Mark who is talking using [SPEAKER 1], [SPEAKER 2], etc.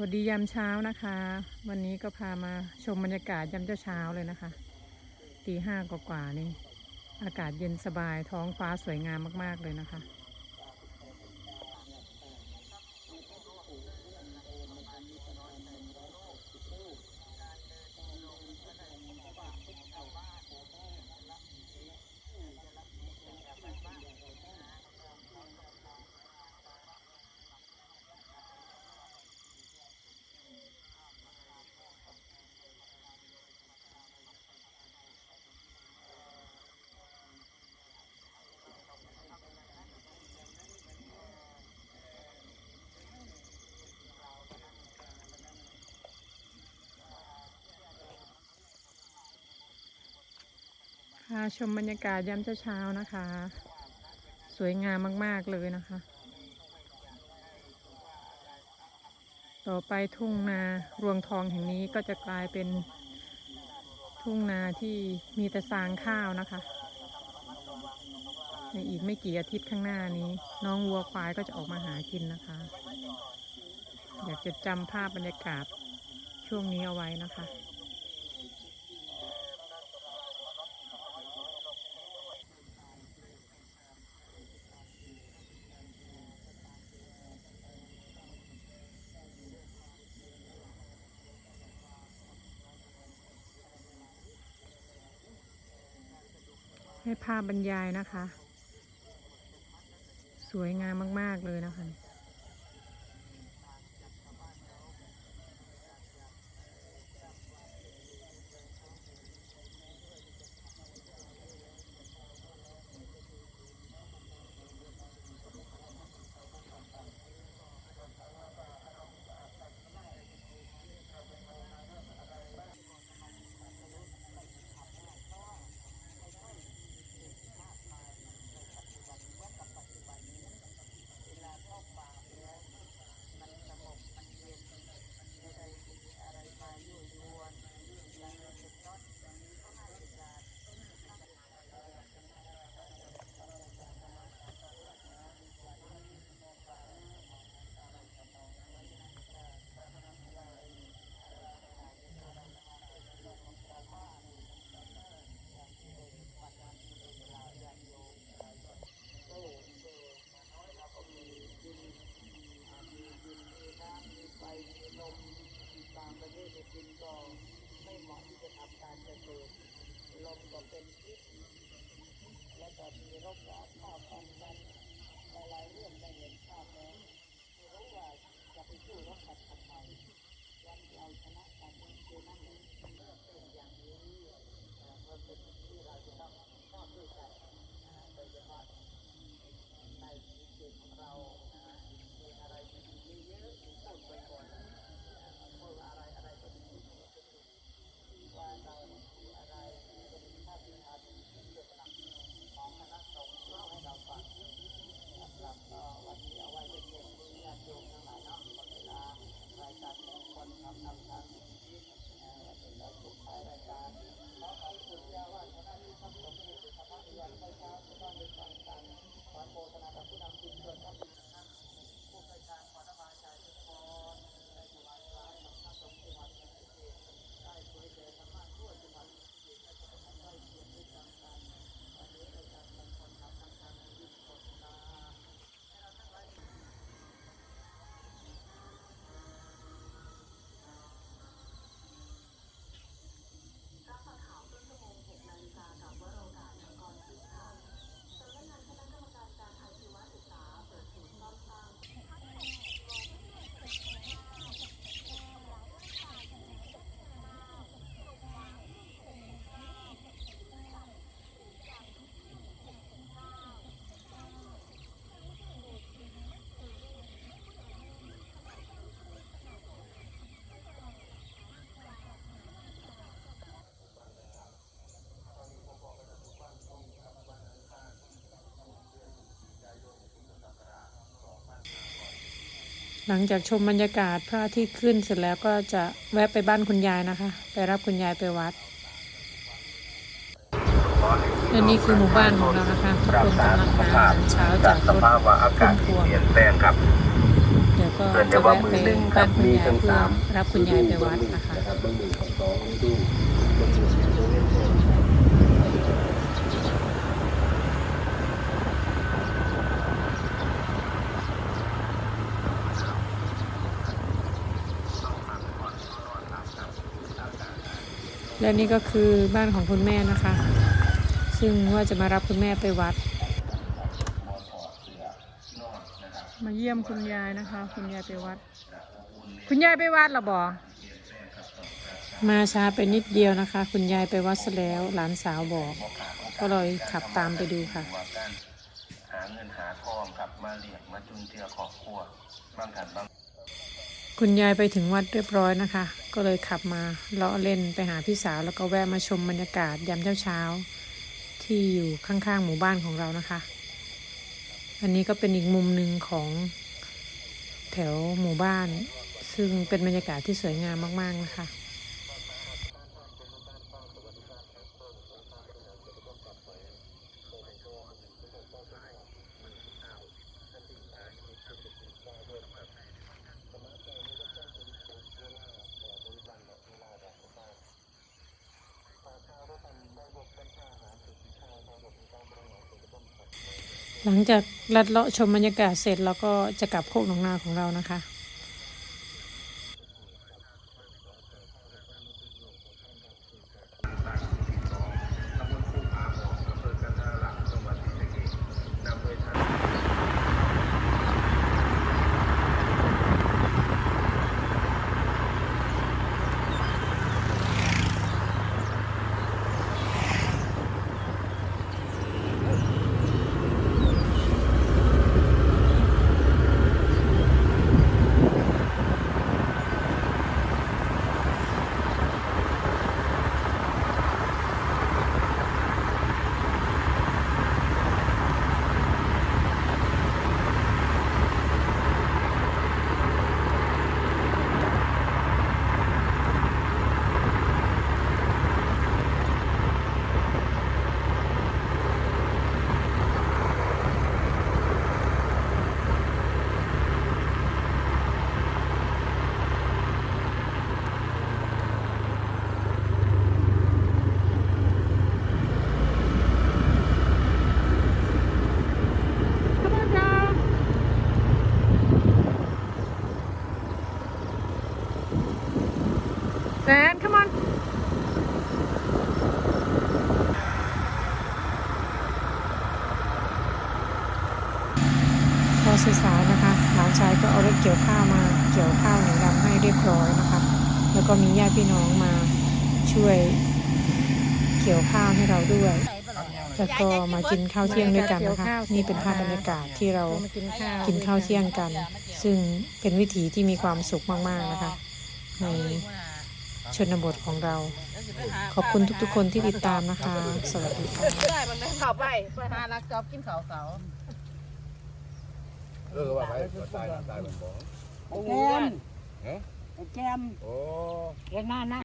[SPEAKER 1] วัสดียามเช้านะคะ วันนี้ก็พามาชมบรรยากาศยามเช้าเลยนะคะตีห้ากว่าๆนี่ อากาศเย็นสบายท้องฟ้าสวยงามมากๆเลยนะคะาชมบรรยากาศยามเช้าๆนะคะ สวยงามมากๆเลยนะคะ ต่อไปทุ่งนารวงทองแห่งนี้ก็จะกลายเป็นทุ่งนาที่มีแต่สางข้าวนะคะ ในอีกไม่กี่อาทิตย์ข้างหน้านี้ น้องวัวควายก็จะออกมาหากินนะคะ อยากจะจำภาพบรรยากาศช่วงนี้เอาไว้นะคะ ให้ภาพบรรยายนะคะ สวยงามมาก ๆ เลยนะคะ 好大哦。 หลังจากชมบรรยากาศพระอาทิตย์ขึ้นเสร็จแล้วก็จะแวะไปบ้านคุณยายนะคะ ไปรับคุณยายไปวัดและนี่คือหมู่บ้านของเรานะคะทุกคนกำลังหาอาหารเช้าจากรถ
[SPEAKER 2] สภาวะอากาศที่เปลี่ยนแปลงครับ
[SPEAKER 1] เดี๋ยว
[SPEAKER 3] ก็
[SPEAKER 2] เกิน
[SPEAKER 3] จะ
[SPEAKER 2] แต่ว่า
[SPEAKER 3] แวะ
[SPEAKER 2] มื
[SPEAKER 3] ไป
[SPEAKER 2] อหนึ่งค
[SPEAKER 3] บ้า
[SPEAKER 2] รั
[SPEAKER 3] น
[SPEAKER 2] บ
[SPEAKER 3] คุณ
[SPEAKER 2] มี
[SPEAKER 3] ยาย
[SPEAKER 2] ทั้ง
[SPEAKER 3] เพื่อ
[SPEAKER 2] สาม
[SPEAKER 3] รับคุณยายไปวัดนะคะ
[SPEAKER 2] นะครับเบอร์หนึ่งของสองฤดูเบอร์หนึ่ง
[SPEAKER 3] และนี่ก็คือบ้านของคุณแม่นะคะ ซึ่งว่าจะมารับคุณแม่ไปวัด มาเยี่ยมคุณยายนะคะ คุณยายไปวัด คุณยายไปวัดเหรอบอมาช้าไปนิดเดียวนะคะ คุณยายไปวัดซะแล้วหลานสาวบอก ก็เลยขับตามไปดูค่ะ
[SPEAKER 2] หาเงินหาทองครับมาเลี้ยงมาจุนเจือครอบครัวบางท่านบาง
[SPEAKER 3] คุณยายไปถึงวัดเรียบร้อยนะคะ ก็เลยขับมาเลาะเล่นไปหาพี่สาวแล้วก็แวะมาชมบรรยากาศยามเช้าๆที่อยู่ข้างๆหมู่บ้านของเรานะคะ อันนี้ก็เป็นอีกมุมหนึ่งของแถวหมู่บ้าน ซึ่งเป็นบรรยากาศที่สวยงามมากๆนะคะ หลังจากลัดเลาะชมบรรยากาศเสร็จแล้วก็จะกลับโคกหนองนาของเรานะคะ แซน come on พอสายๆนะคะ หลานชายก็เอารถเกี่ยวข้าวมา เกี่ยวข้าวหนึ่งลำให้เรียบร้อยนะคะ แล้วก็มีญาติพี่น้องมาช่วยเกี่ยวข้าวให้เราด้วย แล้วก็มากินข้าวเที่ยงด้วยกันนะคะ นี่เป็นภาพบรรยากาศที่เรากินข้าวเที่ยงกัน ซึ่งเป็นวิถีที่มีความสุขมากๆนะคะในชนบทของเรา ขอบคุณทุกๆคนที่ติดตามนะคะ สวัสดีค่ะ
[SPEAKER 4] ได้มันได้เขาไปไปหารักจอบกินข้าเสา
[SPEAKER 5] เออว่าไปตายตายมันบอก
[SPEAKER 4] โอ้ย
[SPEAKER 6] แกม
[SPEAKER 5] โอ้
[SPEAKER 6] เห็นหน้านะ